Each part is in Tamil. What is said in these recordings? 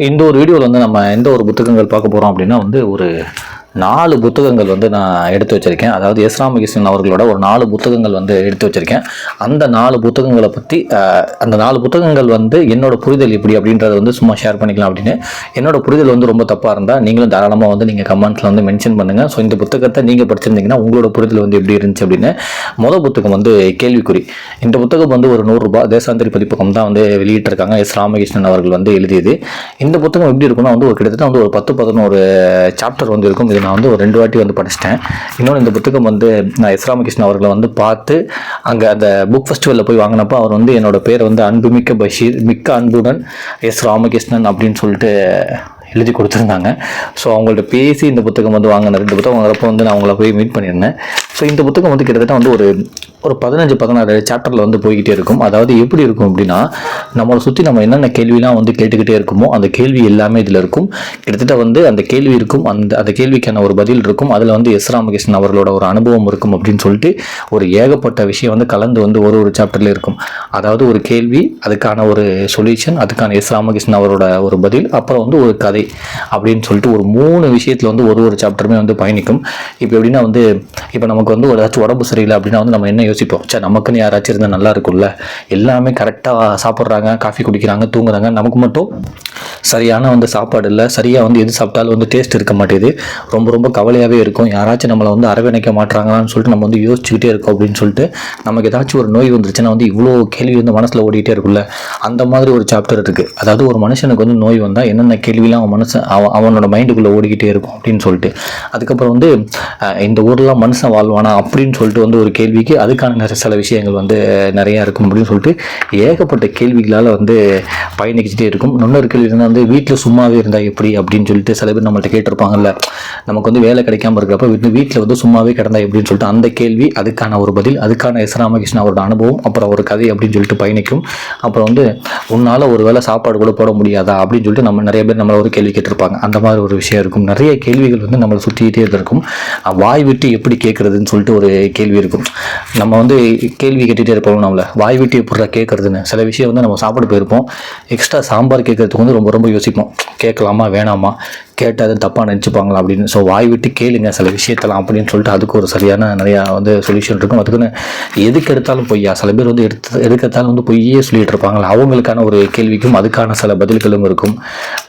இந்த ஒரு வீடியோவில் வந்து நம்ம எந்த ஒரு புத்தகங்கள் பார்க்க போகிறோம் அப்படின்னா வந்து ஒரு நாலு புத்தகங்கள் வந்து நான் எடுத்து வச்சிருக்கேன். அதாவது எஸ் ராமகிருஷ்ணன் அவர்களோட ஒரு நாலு புத்தகங்கள் வந்து எடுத்து வச்சுருக்கேன். அந்த நாலு புத்தகங்களை பற்றி அந்த நாலு புத்தகங்கள் வந்து என்னோட புரிதல் எப்படி அப்படின்றத வந்து சும்மா ஷேர் பண்ணிக்கலாம் அப்படின்னு. என்னோட புரிதல் வந்து ரொம்ப தப்பாக இருந்தால் நீங்களும் தாராளமாக வந்து நீங்கள் கமெண்ட்ஸில் வந்து மென்ஷன் பண்ணுங்கள் ஸோ இந்த புத்தகத்தை நீங்கள் படிச்சிருந்தீங்கன்னா உங்களோட புரிதல் வந்து எப்படி இருந்துச்சு அப்படின்னு மொதல் புத்தகம் வந்து கேள்விக்குறி. இந்த புத்தகம் வந்து ஒரு நூறுரூபா தேசாந்திரி பதிப்பகம் தான் வந்து வெளியிட்டிருக்காங்க. எஸ் ராமகிருஷ்ணன் அவர்கள் வந்து எழுதியது. இந்த புத்தகம் எப்படி இருக்கும்னா வந்து ஒரு கிட்டத்தட்ட வந்து ஒரு பத்து பதினோரு சாப்டர் வந்து இருக்கும். இது நான் வந்து ஒரு ரெண்டு வாட்டி வந்து படிச்சிட்டேன். இன்னொன்று இந்த புத்தகம் வந்து நான் எஸ் ராமகிருஷ்ணன் அவர்களை வந்து பார்த்து அங்கே அந்த புக் ஃபெஸ்டிவலில் போய் வாங்கினப்போ அவர் வந்து என்னோட பேர் வந்து அன்புமிக்க பஷீர் மிக்க அன்புடன் எஸ் ராமகிருஷ்ணன் அப்படின்னு சொல்லிட்டு எழுதி கொடுத்துருந்தாங்க. ஸோ அவங்கள்ட்ட பேசி இந்த புத்தகம் வந்து வாங்கினேன் இந்த புத்தகம் வாங்குறப்போ வந்து நான் அவங்கள போய் மீட் பண்ணியிருந்தேன். ஸோ இந்த புத்தகம் வந்து கிட்டத்தட்ட வந்து ஒரு ஒரு பதினஞ்சு பதினாறு சாப்டரில் வந்து போய்கிட்டே இருக்கும். அதாவது எப்படி இருக்கும் அப்படின்னா நம்மளை சுற்றி நம்ம என்னென்ன கேள்விலாம் வந்து கேட்டுக்கிட்டே இருக்குமோ அந்த கேள்வி எல்லாமே இதில் இருக்கும். கிட்டத்தட்ட வந்து அந்த கேள்வி இருக்கும் அந்த அந்த கேள்விக்கான ஒரு பதில் இருக்கும். அதில் வந்து எஸ். ராமகிருஷ்ணன் அவர்களோட ஒரு அனுபவம் இருக்கும் அப்படின்னு சொல்லிட்டு ஒரு ஏகப்பட்ட விஷயம் வந்து கலந்து வந்து ஒரு ஒரு சாப்டரில் இருக்கும். அதாவது ஒரு கேள்வி அதுக்கான ஒரு சொல்யூஷன் அதுக்கான எஸ். ராமகிருஷ்ணன் அவரோட ஒரு பதில் அப்புறம் வந்து ஒரு கதை அப்படின்னு சொல்லிட்டு ஒரு மூணு விஷயத்தில் வந்து ஒரு ஒரு சாப்டருமே வந்து பயணிக்கும். இப்போ எப்படின்னா வந்து இப்போ நமக்கு வந்து ஒரு ஏதாச்சும் உடம்பு சரியில்லை அப்படின்னா வந்து நம்ம என்ன யோசிப்போம்? சே நமக்குன்னு யாராச்சும் இருந்தால் நல்லா இருக்கும்ல. எல்லாமே கரெக்டாக சாப்பிட்றாங்க காஃபி குடிக்கிறாங்க தூங்குறாங்க. நமக்கு மட்டும் சரியான வந்து சாப்பாடு இல்லை சரியாக வந்து எது சாப்பிட்டாலும் வந்து டேஸ்ட் இருக்க மாட்டேது. ரொம்ப ரொம்ப கவலையாகவே இருக்கும். யாராச்சும் நம்மளை வந்து அரவணைக்க மாட்டாங்களான்னு சொல்லிட்டு நம்ம வந்து யோசிச்சுக்கிட்டே இருக்கோம் அப்படின்னு சொல்லிட்டு நமக்கு ஏதாச்சும் ஒரு நோய் வந்துருச்சுன்னா வந்து இவ்வளோ கேள்வி வந்து மனசில் ஓடிட்டே இருக்குல்ல அந்த மாதிரி ஒரு சாப்டர் இருக்குது அதாவது ஒரு மனுஷனுக்கு வந்து நோய் வந்தால் என்னென்ன கேள்விலாம் அவன் மனசு அவன் அவனோட மைண்டுக்குள்ளே ஓடிக்கிட்டே இருக்கும் அப்படின்னு சொல்லிட்டு. அதுக்கப்புறம் வந்து இந்த ஊர்லாம் மனுஷன் வாழ்வானா அப்படின்னு சொல்லிட்டு வந்து ஒரு கேள்விக்கு அதுக்கான நிறைய சில விஷயங்கள் வந்து நிறையா இருக்கும் அப்படின்னு சொல்லிட்டு ஏகப்பட்ட கேள்விகளால் வந்து பயணிக்கிட்டே இருக்கும். இன்னொரு கேள்வி என்னன்னா வந்து வீட்டில் சும்மாவே இருந்தால் எப்படி அப்படின்னு சொல்லிட்டு சில பேர் நம்மள்ட்ட கேட்டிருப்பாங்கல்ல. நமக்கு வந்து வேலை கிடைக்காம இருக்கிறப்ப வந்து வீட்டில் வந்து சும்மாவே கிடந்தா எப்படின்னு சொல்லிட்டு அந்த கேள்வி அதுக்கான ஒரு பதில் அதுக்கான எஸ். ராமகிருஷ்ணன் அவரோட அனுபவம் அப்புறம் ஒரு கதை அப்படின்னு சொல்லிட்டு பயணிக்கும். அப்புறம் வந்து உன்னால் ஒரு வேளை சாப்பாடு கூட போட முடியாதா அப்படின்னு சொல்லிட்டு நம்ம நிறைய பேர் நம்மளை ஒரு கேள்வி கேட்டிருப்பாங்க. அந்த மாதிரி ஒரு விஷயம் இருக்கும். நிறைய கேள்விகள் வந்து நம்மளை சுற்றிக்கிட்டே இருக்கும் வாய் விட்டு எப்படி கேட்குறதுன்னு சொல்லிட்டு ஒரு கேள்வி இருக்கும். நம்ம வந்து கேள்வி கேட்டுகிட்டே இருப்போம் நம்மளை. வாய் விட்டு எப்படி கேட்குறதுன்னு. சில விஷயம் வந்து நம்ம சாப்பிட போயிருப்போம். எக்ஸ்ட்ரா சாம்பார் கேட்கறதுக்கு வந்து ரொம்ப ரொம்ப யோசிப்போம். கேட்கலாமா வேணாமா? கேட்டால் அது தப்பாக நினச்சிப்பாங்களா அப்படின்னு. ஸோ வாய் விட்டு கேளுங்க சில விஷயத்தெல்லாம் அப்படின்னு சொல்லிட்டு அதுக்கு ஒரு சரியான நிறையா வந்து சொல்யூஷன் இருக்கும். அதுக்குன்னு எதுக்கு எடுத்தாலும் பொய்யா? சில பேர் வந்து எடுத்து எடுக்கிறதாலும் வந்து பொய்யே சொல்லிட்டு இருப்பாங்களா? அவங்களுக்கான ஒரு கேள்விக்கும் அதுக்கான சில பதில்களும் இருக்கும்.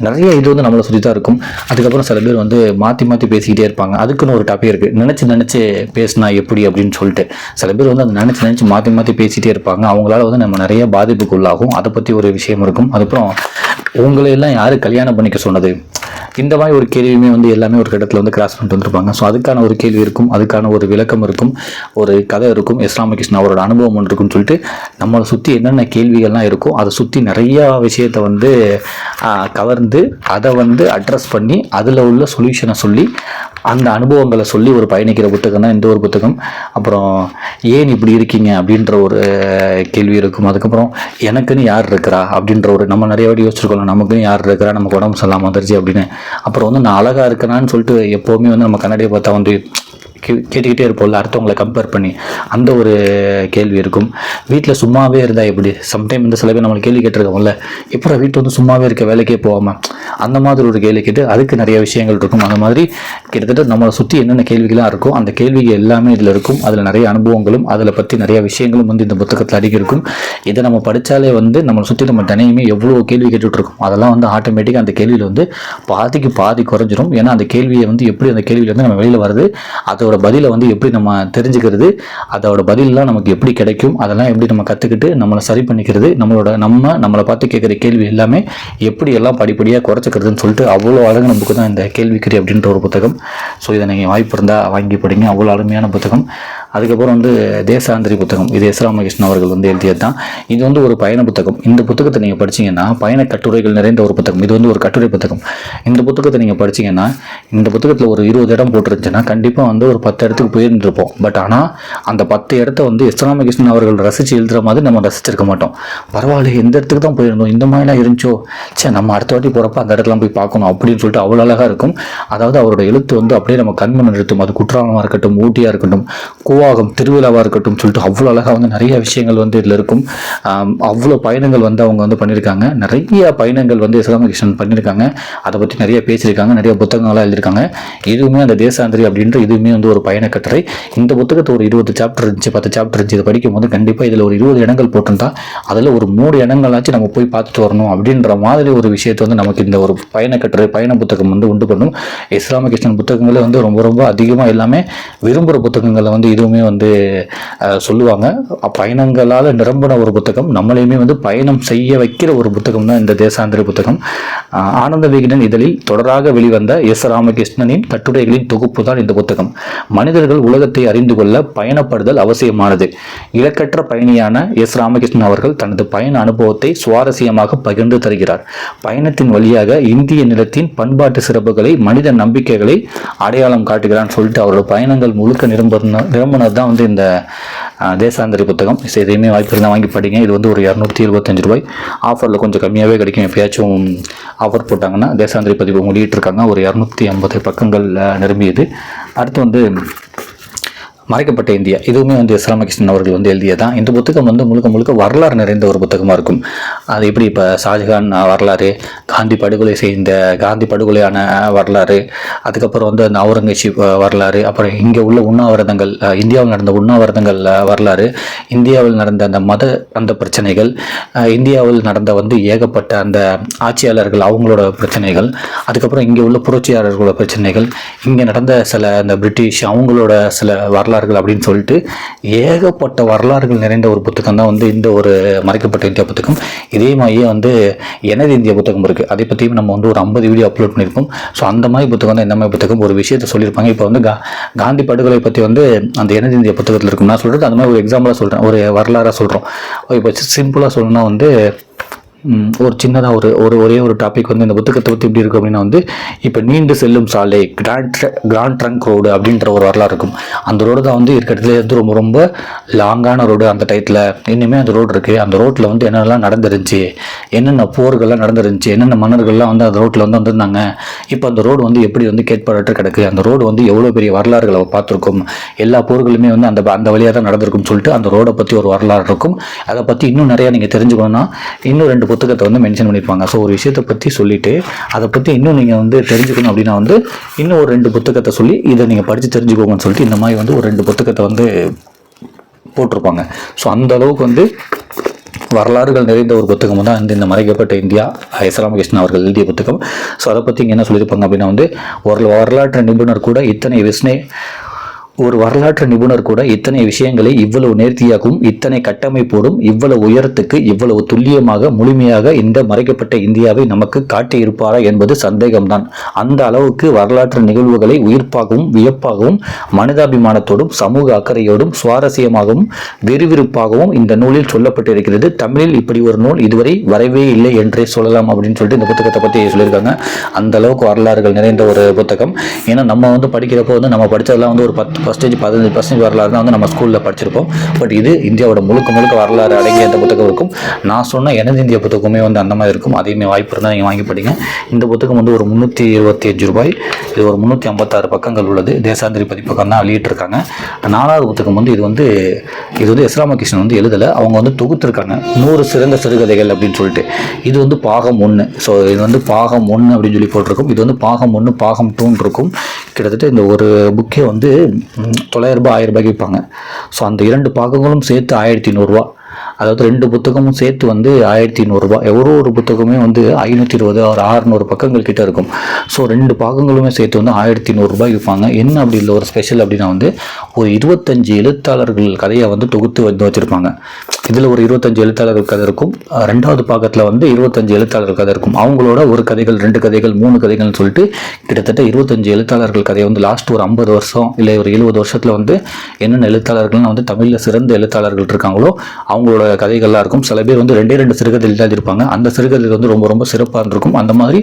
நிறைய இது வந்து நம்மளை சுற்றி தான் இருக்கும். அதுக்கப்புறம் சில பேர் வந்து மாற்றி மாற்றி பேசிக்கிட்டே இருப்பாங்க. அதுக்குன்னு ஒரு டாபிக் இருக்குது நினச்சி நினச்சி பேசினா எப்படி அப்படின்னு சொல்லிட்டு. சில பேர் வந்து அதை நினச்சி நினச்சி மாற்றி மாற்றி பேசிகிட்டே இருப்பாங்க. அவங்களால வந்து நம்ம நிறைய பாதிப்புக்கு உள்ளாகும் அதை பற்றி ஒரு விஷயம் இருக்கும். அதுக்கப்புறம் உங்களை எல்லாம் யார் கல்யாணம் பண்ணிக்க சொன்னது? இந்த மாதிரி ஒரு கேள்வியுமே வந்து எல்லாமே ஒரு இடத்துல வந்து கிராஸ் பண்ணிட்டு வந்திருப்பாங்க. ஸோ அதுக்கான ஒரு கேள்வி இருக்கும் அதுக்கான ஒரு விளக்கம் இருக்கும் ஒரு கதை இருக்கும் இஸ்லாமகிருஷ்ணன் அவரோட அனுபவம் ஒன்று இருக்கும்னு சொல்லிட்டு நம்மளை சுற்றி என்னென்ன கேள்விகள்லாம் இருக்கோ அதை சுற்றி நிறையா விஷயத்தை வந்து கவர்ந்து அதை வந்து அட்ரஸ் பண்ணி அதில் உள்ள சொல்யூஷனை சொல்லி அந்த அனுபவங்களை சொல்லி ஒரு பயணிக்கிற புத்தகம் தான் இந்த ஒரு புத்தகம். அப்புறம் ஏன் இப்படி இருக்கீங்க? அப்படின்ற ஒரு கேள்வி இருக்கும். அதுக்கப்புறம் எனக்குன்னு யார் இருக்கிறா? அப்படின்ற ஒரு நம்ம நிறைய வாட்டி யோசிச்சிருக்கோம் நமக்குன்னு யார் இருக்கிறா? நமக்கு உடம்பு சொல்லாமல் வந்துருச்சு அப்படின்னு. அப்புறம் வந்து நான் அழகாக இருக்கிறான்னு சொல்லிட்டு எப்போவுமே வந்து நம்ம கண்ணாடியை பார்த்தா வந்து கேட்டுக்கிட்டே இருப்போம்ல அடுத்தவங்களை கம்பேர் பண்ணி. அந்த ஒரு கேள்வி இருக்கும். வீட்டில் சும்மாவே இருந்தால் எப்படி? சம்டைம் இந்த சில பேர் நம்மளுக்கு கேள்வி கேட்டிருக்கோம்ல. இப்போ வீட்டில் வந்து சும்மாவே இருக்க வேலைக்கே போகாமல் அந்த மாதிரி ஒரு கேள்வி கேட்டு அதுக்கு நிறைய விஷயங்கள் இருக்கும். அந்த மாதிரி கிட்டத்தட்ட நம்மளை சுற்றி என்னென்ன கேள்விகளாக இருக்கோ அந்த கேள்விகள் எல்லாமே இதில் இருக்கும். அதில் நிறைய அனுபவங்களும் அதில் பற்றி நிறைய விஷயங்களும் வந்து இந்த புத்தகத்தில் அடங்கி இருக்கும். இதை நம்ம படித்தாலே வந்து நம்மளை சுற்றி நம்ம தினையுமே எவ்வளோ கேள்வி கேட்டுட்ருக்கோம் அதெல்லாம் வந்து ஆட்டோமேட்டிக்காக அந்த கேள்வியில் வந்து பாதிக்கு பாதி குறைஞ்சிரும். ஏன்னா அந்த கேள்வியை வந்து எப்படி அந்த கேள்வியில் வந்து நம்ம வெளியில் வருது அதோட பதிலை வந்து எப்படி நம்ம தெரிஞ்சுக்கிறது அதோட பதிலெலாம் நமக்கு எப்படி கிடைக்கும் அதெல்லாம் எப்படி நம்ம கற்றுக்கிட்டு நம்மளை சரி பண்ணிக்கிறது நம்மளோட நம்ம நம்மளை பார்த்து கேட்குற கேள்வி எல்லாமே எப்படி எல்லாம் படிப்படியாக குறைச்சிக்கிறதுன்னு சொல்லிட்டு அவ்வளோ அழகான புக்கு தான் இந்த கேள்விக்குறி அப்படின்ற ஒரு புத்தகம். ஸோ இதை நீங்கள் வாய்ப்பு இருந்தால் வாங்கி படிங்க. அவ்வளோ அருமையான புத்தகம். அதுக்கப்புறம் வந்து தேசாந்திரி புத்தகம். இது எஸ் ராமகிருஷ்ணன் அவர்கள் வந்து எழுதியது தான் இது வந்து ஒரு பயண புத்தகம். இந்த புத்தகத்தை நீங்கள் படிச்சீங்கன்னா பயண கட்டுரைகள் நிறைந்த ஒரு புத்தகம். இது வந்து ஒரு கட்டுரை புத்தகம். இந்த புத்தகத்தை நீங்கள் படிச்சீங்கன்னா இந்த புத்தகத்தில் ஒரு இருபது இடம் போட்டிருந்துச்சுன்னா கண்டிப்பாக வந்து ஒரு பத்து இடத்துக்கு போயிருந்துருப்போம். பட் ஆனால் அந்த பத்து இடத்த வந்து எஸ் ராமகிருஷ்ணன் அவர்கள் ரசித்து எழுதுகிற மாதிரி நம்ம ரசிச்சிருக்க மாட்டோம். பரவாயில்ல எந்த இடத்துக்கு தான் போயிருந்தோம். இந்த மாதிரிலாம் இருந்துச்சோ? சே நம்ம அடுத்த வாட்டி போகிறப்ப அந்த இடத்துலாம் போய் பார்க்கணும் அப்படின்னு சொல்லிட்டு அவ்வளோ அழகாக இருக்கும். அதாவது அவரோட எழுத்து வந்து அப்படியே நம்ம கண்மண் நிறுத்தும். அது குற்றாலமாக இருக்கட்டும் ஊட்டியாக இருக்கட்டும் கோவா நிர்வாகம் திருவிழாவாக இருக்கட்டும் சொல்லிட்டு அவ்வளோ அழகாக வந்து நிறைய விஷயங்கள் வந்து இதில் இருக்கும். அவ்வளோ பயணங்கள் வந்து அவங்க வந்து பண்ணியிருக்காங்க. நிறைய பயணங்கள் வந்து இஸ்லாமகிருஷ்ணன் பண்ணியிருக்காங்க. அதை பற்றி நிறைய பேசியிருக்காங்க. நிறைய புத்தகங்களாக எழுதியிருக்காங்க. இதுவுமே அந்த தேசாந்திரி அப்படின்ற இதுவுமே வந்து ஒரு பயண கட்டுரை இந்த புத்தகத்தை ஒரு இருபது சாப்டர் இருந்துச்சு பத்து சாப்டர் இருந்துச்சு. இதை படிக்கும் போது கண்டிப்பாக இதில் ஒரு இருபது இடங்கள் போட்டிருந்தா அதில் ஒரு மூணு இடங்களாச்சும் நம்ம போய் பார்த்துட்டு வரணும் அப்படின்ற மாதிரி ஒரு விஷயத்தை வந்து நமக்கு இந்த ஒரு பயண கட்டுரை பயண புத்தகம் வந்து உண்டு பண்ணும். இஸ்லாமகிருஷ்ணன் புத்தகங்களே வந்து ரொம்ப ரொம்ப அதிகமாக எல்லாமே விரும்புகிற புத்தகங்களை வந்து இதுவும் வந்து சொல்லுவாங்க. பயணங்களால் நிரம்பின ஒரு புத்தகம். நம்மளையுமே வந்து பயணம் செய்ய வைக்கிற ஒரு புத்தகம் தான் இந்த தேசாந்திரி புத்தகம். ஆனந்த விகடன் இதழில் தொடராக வெளிவந்த எஸ் ராமகிருஷ்ணனின் கட்டுரைகளின் தொகுப்பு தான் இந்த புத்தகம். மனிதர்கள் உலகத்தை அறிந்து கொள்ள பயணப்படுதல் அவசியமானது. இலக்கற்ற பயணியான எஸ் ராமகிருஷ்ணன் அவர்கள் தனது பயண அனுபவத்தை சுவாரஸ்யமாக பகிர்ந்து தருகிறார். பயணத்தின் வழியாக இந்திய நிலத்தின் பண்பாட்டு சிறப்புகளை மனித நம்பிக்கைகளை அடையாளம் காட்டுகிறான்னு சொல்லிட்டு அவரோட பயணங்கள் முழுக்க நிரம்ப நிரம்பின நிரம்பினது தான் வந்து இந்த தேசாந்திரி புத்தகம். ஸோ இதையுமே வாய்ப்பு இருந்தால் வாங்கி படிங்க. இது வந்து ஒரு இரநூத்தி இருபத்தஞ்சு ரூபாய். ஆஃபரில் கொஞ்சம் கம்மியாகவே கிடைக்கும். எப்பயாச்சும் ஆஃபர் போட்டாங்கன்னா தேசாந்திரி பதிவு வெளியிட்டிருக்காங்க ஒரு இரநூத்தி ஐம்பது பக்கங்கள் நிரம்பியது. அடுத்து வந்து மறைக்கப்பட்ட இந்தியா. இதுவுமே வந்து எஸ். ராமகிருஷ்ணன் அவர்கள் வந்து எழுதியதான் இந்த புத்தகம் வந்து முழுக்க முழுக்க வரலாறு நிறைந்த ஒரு புத்தகமாக இருக்கும். அது எப்படி இப்போ ஷாஜகான் வரலாறு காந்தி படுகொலை செய்த காந்தி படுகொலையான வரலாறு அதுக்கப்புறம் வந்து அந்த அவுரங்கசீப் வரலாறு அப்புறம் இங்கே உள்ள உண்ணாவிரதங்கள் இந்தியாவில் நடந்த உண்ணாவிரதங்கள் வரலாறு இந்தியாவில் நடந்த அந்த மத அந்த பிரச்சனைகள் இந்தியாவில் நடந்த வந்து ஏகப்பட்ட அந்த ஆட்சியாளர்கள் அவங்களோட பிரச்சனைகள் அதுக்கப்புறம் இங்கே உள்ள புரட்சியாளர்களோட பிரச்சனைகள் இங்கே நடந்த சில அந்த பிரிட்டிஷ் அவங்களோட சில வரலாறு வரலாறுகள் அப்படின்னு சொல்லிட்டு ஏகப்பட்ட வரலாறுகள் நிறைந்த ஒரு புத்தகம் தான் வந்து இந்த ஒரு மறைக்கப்பட்ட இந்தியா புத்தகம். இதே மாதிரியே வந்து எனது இந்திய புத்தகம் இருக்குது அதை பற்றியும் நம்ம வந்து ஒரு ஐம்பது வீடியோ அப்லோட் பண்ணியிருக்கோம். ஸோ அந்த மாதிரி புத்தகம் தான் இந்த மாதிரி புத்தகம் ஒரு விஷயத்தை சொல்லியிருப்பாங்க. இப்போ வந்து கா காந்தி படுகொலை பற்றி வந்து அந்த எனது இந்திய புத்தகத்தில் இருக்கும் நான் சொல்கிறது அந்த மாதிரி ஒரு எக்ஸாம்பிளாக சொல்கிறேன் ஒரு வரலாறாக சொல்கிறோம் இப்போ சிம்பிளாக சொல்லணும்னா வந்து ஒரு சின்னதாக ஒரு ஒரு ஒரே ஒரு டாபிக் வந்து இந்த புத்தகத்தை பற்றி எப்படி இருக்கும் அப்படின்னா வந்து இப்போ நீண்டு செல்லும் சாலை கிராண்ட் கிராண்ட் ட்ரங்க் ரோடு அப்படின்ற ஒரு வரலாறு இருக்கும். அந்த ரோடு தான் வந்து இருக்கிறதுலே வந்து ரொம்ப ரொம்ப லாங்கான ரோடு அந்த டயத்தில் இன்னுமே அந்த ரோடு இருக்குது அந்த ரோட்டில் வந்து என்னென்னலாம் நடந்துருந்துச்சு என்னென்ன போர்கள்லாம் நடந்துருந்துச்சு என்னென்ன மன்னர்கள்லாம் வந்து அந்த ரோட்டில் வந்து வந்திருந்தாங்க. இப்போ அந்த ரோடு வந்து எப்படி வந்து கேட்பாடற்று கிடக்கு. அந்த ரோடு வந்து எவ்வளோ பெரிய வரலாறுகளை பார்த்துருக்கோம். எல்லா போர்களுமே வந்து அந்த அந்த வழியாக தான் நடந்திருக்கும்னு சொல்லிட்டு அந்த ரோடை பற்றி ஒரு வரலாறு இருக்கும். அதை பற்றி இன்னும் நிறையா நீங்கள் தெரிஞ்சுக்கணும்னா இன்னும் ரெண்டு புத்தகத்தை வந்து மென்ஷன் பண்ணியிருப்பாங்க ஸோ ஒரு விஷயத்தை பற்றி சொல்லிட்டு அதை பற்றி இன்னும் நீங்கள் வந்து தெரிஞ்சுக்கணும் அப்படின்னா வந்து இன்னும் ஒரு ரெண்டு புத்தகத்தை சொல்லி இதை நீங்கள் படித்து தெரிஞ்சுக்கோங்கன்னு சொல்லிட்டு இந்த மாதிரி வந்து ஒரு ரெண்டு புத்தகத்தை வந்து போட்டிருப்பாங்க. ஸோ அந்த அளவுக்கு வந்து வரலாறுகள் நிறைந்த ஒரு புத்தகம் தான் இந்த இந்த மறைக்கப்பட்ட இந்தியா எஸ். ராமகிருஷ்ணன் அவர்கள் எழுதிய புத்தகம். ஸோ அதை பற்றி இங்கே என்ன சொல்லியிருப்பாங்க அப்படின்னா வந்து ஒரு வரலாற்று நிபுணர் கூட இத்தனை விஸ்னே ஒரு வரலாற்று நிபுணர் கூட இத்தனை விஷயங்களை இவ்வளவு நேர்த்தியாகவும் இத்தனை கட்டமைப்போடும் இவ்வளவு உயரத்துக்கு இவ்வளவு துல்லியமாக முழுமையாக இந்த மறைக்கப்பட்ட இந்தியாவை நமக்கு காட்டியிருப்பாரா என்பது சந்தேகம்தான். அந்த அளவுக்கு வரலாற்று நிகழ்வுகளை உயிர்ப்பாகவும் வியப்பாகவும் மனிதாபிமானத்தோடும் சமூக அக்கறையோடும் சுவாரஸ்யமாகவும் விறுவிறுப்பாகவும் இந்த நூலில் சொல்லப்பட்டிருக்கிறது. தமிழில் இப்படி ஒரு நூல் இதுவரை வரவே இல்லை என்றே சொல்லலாம் அப்படின்னு சொல்லிட்டு இந்த புத்தகத்தை பற்றி சொல்லியிருக்காங்க. அந்த அளவுக்கு வரலாறுகள் நிறைந்த ஒரு புத்தகம். ஏன்னா நம்ம வந்து படிக்கிறப்போ வந்து நம்ம படித்ததெல்லாம் வந்து ஒரு பத்து பர்சன்டேஜ் பதினஞ்சு பர்சன்டேஜ் வரலாறு தான் வந்து நம்ம ஸ்கூலில் படிச்சிருப்போம். பட் இது இந்தியாவோட முழுக்க முழுக்க வரலாறு அடங்கிய அந்த புத்தகம் இருக்கும். நான் சொன்ன எனது இந்திய புத்தகமே வந்து அந்த மாதிரி இருக்கும். அதையுமே வாய்ப்பு இருந்தால் நீங்கள் வாங்கி படிங்க. இந்த புத்தகம் வந்து ஒரு முந்நூற்றி இருபத்தி அஞ்சு ரூபாய். இது ஒரு முந்நூற்றி ஐம்பத்தாறு பக்கங்கள் உள்ளது. தேசாந்திரி பதிப்பகம் தான் வெளியிட்டிருக்காங்க. நாலாவது புத்தகம் வந்து இது வந்து இது வந்து எஸ்ராமகிருஷ்ணன் வந்து எழுதலை. அவங்க வந்து தொகுத்திருக்காங்க. நூறு சிறந்த சிறுகதைகள் அப்படின்னு சொல்லிட்டு. இது வந்து பாகம் ஒன்று ஸோ இது வந்து பாகம் ஒன்று அப்படின்னு சொல்லி போட்டிருக்கும். இது வந்து பாகம் ஒன்று பாகம் டூன் இருக்கும். கிட்டத்தட்ட இந்த ஒரு புக்கே வந்து ம், தொள்ளாயிரம் ரூபாய் ஆயிரம் ரூபாய்க்கு விற்பாங்க. ஸோ அந்த இரண்டு பாகங்களும் சேர்த்து ஆயிரத்தி நூறுரூவா அதாவது ரெண்டு புத்தகமும் சேர்த்து வந்து ஆயிரத்தி நூறுரூபா எவ்வளோ ஒரு புத்தகமே வந்து ஐநூற்றி இருபது ஒரு ஆறுநூறு பக்கங்கள் கிட்ட இருக்கும். ஸோ ரெண்டு பாகங்களுமே சேர்த்து வந்து ஆயிரத்தி நூறுரூபா விற்பாங்க. என்ன அப்படி இல்லை ஒரு ஸ்பெஷல் அப்படின்னா வந்து ஒரு இருபத்தஞ்சு எழுத்தாளர்கள் கதையை வந்து தொகுத்து வந்து வச்சுருப்பாங்க. இதில் ஒரு இருபத்தஞ்சு எழுத்தாளர்கள் கதை இருக்கும். ரெண்டாவது பாகத்தில் வந்து இருபத்தஞ்சு எழுத்தாளர்கள் கதை இருக்கும். அவங்களோட ஒரு கதைகள் ரெண்டு கதைகள் மூணு கதைகள்னு சொல்லிட்டு கிட்டத்தட்ட இருபத்தஞ்சு எழுத்தாளர்கள் கதையை வந்து லாஸ்ட் ஒரு ஐம்பது வருஷம் இல்லை ஒரு எழுபது வருஷத்தில் வந்து என்னென்ன எழுத்தாளர்கள்னு வந்து தமிழில் சிறந்த எழுத்தாளர்கள் இருக்காங்களோ அவங்களோட எழுத்தாளர்களோட கதைகள்லாம் இருக்கும். சில பேர் வந்து ரெண்டே ரெண்டு சிறுகதை எழுதியிருப்பாங்க. அந்த சிறுகதையில் வந்து ரொம்ப ரொம்ப சிறப்பாக இருந்திருக்கும். அந்த மாதிரி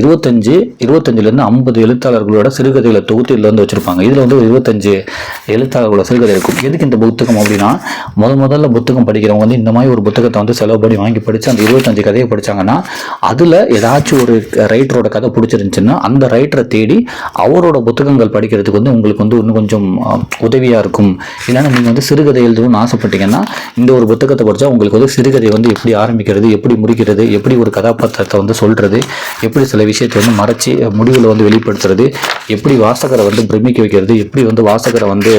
இருபத்தஞ்சு இருபத்தஞ்சிலேருந்து ஐம்பது எழுத்தாளர்களோட சிறுகதைகளை தொகுத்து இதில் வந்து வச்சுருப்பாங்க. இதில் வந்து ஒரு இருபத்தஞ்சு எழுத்தாளர்களோட சிறுகதை இருக்கும். எதுக்கு இந்த புத்தகம் அப்படின்னா முத முதல்ல புத்தகம் படிக்கிறவங்க வந்து இந்த மாதிரி ஒரு புத்தகத்தை வந்து செலவு பண்ணி வாங்கி படித்து அந்த இருபத்தஞ்சு கதையை படிச்சாங்கன்னா அதில் ஏதாச்சும் ஒரு ரைட்டரோட கதை பிடிச்சிருந்துச்சுன்னா அந்த ரைட்டரை தேடி அவரோட புத்தகங்கள் படிக்கிறதுக்கு வந்து உங்களுக்கு வந்து இன்னும் கொஞ்சம் உதவியாக இருக்கும். இல்லைன்னா நீங்கள் வந்து சிறுகதை எழுதணும்னு ஆசைப்பட்டீங்கன்னா இந்த ஒரு புத்தகம் புத்தகத்தை படித்தா உங்களுக்கு வந்து சிறுகதை வந்து எப்படி ஆரம்பிக்கிறது எப்படி முடிக்கிறது எப்படி ஒரு கதாபாத்திரத்தை வந்து சொல்கிறது எப்படி சில விஷயத்தை வந்து மறைச்சி முடிவில் வந்து வெளிப்படுத்துறது எப்படி வாசகரை வந்து பிரமிக்க வைக்கிறது எப்படி வந்து வாசகரை வந்து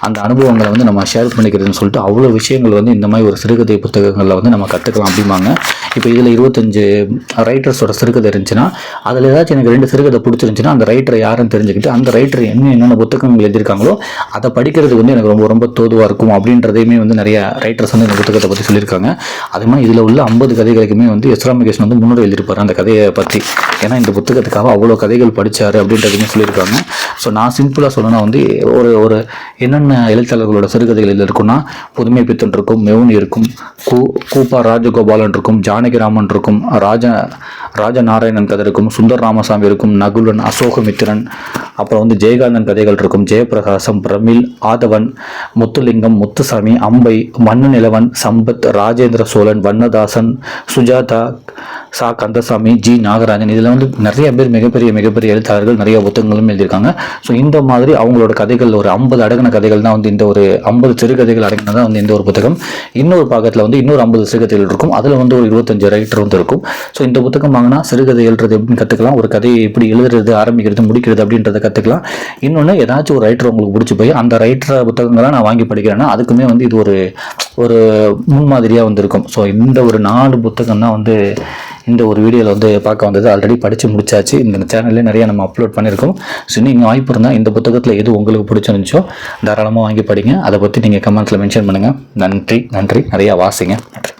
அந்த அனுபவங்களை வந்து நம்ம ஷேர் பண்ணிக்கிறதுன்னு சொல்லிட்டு அவ்வளோ விஷயங்கள் வந்து இந்த மாதிரி ஒரு சிறுகதை புத்தகங்களில் வந்து நம்ம கற்றுக்கலாம் அப்படிம்பாங்க. இப்போ இதில் இருபத்தஞ்சு ரைட்டர்ஸோட சிறுகதை இருந்துச்சுன்னா அதில் ஏதாச்சும் எனக்கு ரெண்டு சிறுகதை பிடிச்சிருந்துச்சுன்னா அந்த ரைட்டர் யாருன்னு தெரிஞ்சுக்கிட்டு அந்த ரைட்டர் என்ன என்னென்ன புத்தகங்கள் எழுதியிருக்காங்களோ அதை படிக்கிறதுக்கு வந்து எனக்கு ரொம்ப ரொம்ப தோதுவாக இருக்கும் அப்படின்றதையுமே வந்து நிறைய ரைட்டர்ஸ் வந்து புத்தகத்தை பற்றி சொல்லியிருக்காங்க. அதே மாதிரி இதில் உள்ள ஐம்பது கதைகளுக்குமே வந்து எஸ் வந்து முன்னுரை எழுதியிருப்பார் அந்த கதையை பற்றி ஏன்னா இந்த புத்தகத்துக்காக அவ்வளோ கதைகள் படித்தார் அப்படின்றதுமே சொல்லியிருக்காங்க. ஸோ நான் சிம்பிளாக சொல்லணும்னா வந்து ஒரு ஒரு என்னென்ன எழுத்தாளர்களோட சிறுகதைகள் இதில் இருக்குன்னா புதுமை பித்தன் இருக்கும் மெவுன் இருக்கும் கூ கூப்பா ராஜகோபாலன் இருக்கும் ஜானகிராமன் இருக்கும் ராஜா ராஜநாராயணன் கதை இருக்கும் சுந்தர் ராமசாமி இருக்கும் நகுலன் அசோகமித்திரன் அப்புறம் வந்து ஜெயகாந்தன் கதைகள் இருக்கும் ஜெயபிரகாசம் பிரமிழ் ஆதவன் முத்துலிங்கம் முத்துசாமி அம்பை மண்ணு நிலவன் சம்பத் ராஜேந்திர சோழன் வண்ணதாசன் சுஜாதா சா கந்தசாமி ஜி நாகராஜன் இதில் வந்து நிறைய பேர் மிகப்பெரிய மிகப்பெரிய எழுத்தாளர்கள் நிறைய புத்தகங்களும் எழுதியிருக்காங்க. ஸோ இந்த மாதிரி அவங்களோட கதைகள் ஒரு ஐம்பது அடங்கின கதைகள் தான் வந்து இந்த ஒரு ஐம்பது சிறுகதைகள் அடங்கினதான் வந்து இந்த ஒரு புத்தகம். இன்னொரு பாகத்தில் வந்து இன்னொரு ஐம்பது சிறுகதைகள் இருக்கும். அதில் வந்து ஒரு இருபத்தஞ்சு ரைட்டர் வந்து இருக்கும். ஸோ இந்த புத்தகம் வாங்கினா சிறுகதை எழுதுறது எப்படின்னு கற்றுக்கலாம் ஒரு கதையை எப்படி எழுதுறது ஆரம்பிக்கிறது முடிக்கிறது அப்படின்றத கற்றுக்கலாம் இன்னொன்று ஏதாச்சும் ஒரு ரைட்டர் உங்களுக்கு பிடிச்சி போய் அந்த ரைட்டர் புத்தகங்களை நான் வாங்கி படிக்கிறேன்னா அதுக்குமே வந்து இது ஒரு ஒரு முன்மாதிரியாக வந்திருக்கும். ஸோ இந்த ஒரு நாலு புத்தகம் தான் வந்து இந்த ஒரு வீடியோவில் வந்து பார்க்க வந்தது. ஆல்ரெடி படித்து முடிச்சாச்சு. இந்த சேனல்லே நிறைய நம்ம அப்லோட் பண்ணியிருக்கோம். ஸோ நீங்கள் வாய்ப்பு இருந்தால் இந்த புத்தகத்தில் எது உங்களுக்கு பிடிச்சிருந்துச்சோ தாராளமாக வாங்கி படிங்க. அதை பற்றி நீங்கள் கமெண்ட்ஸில் மென்ஷன் பண்ணுங்கள் நன்றி நன்றி. நிறையா வாசிங்க. நன்றி.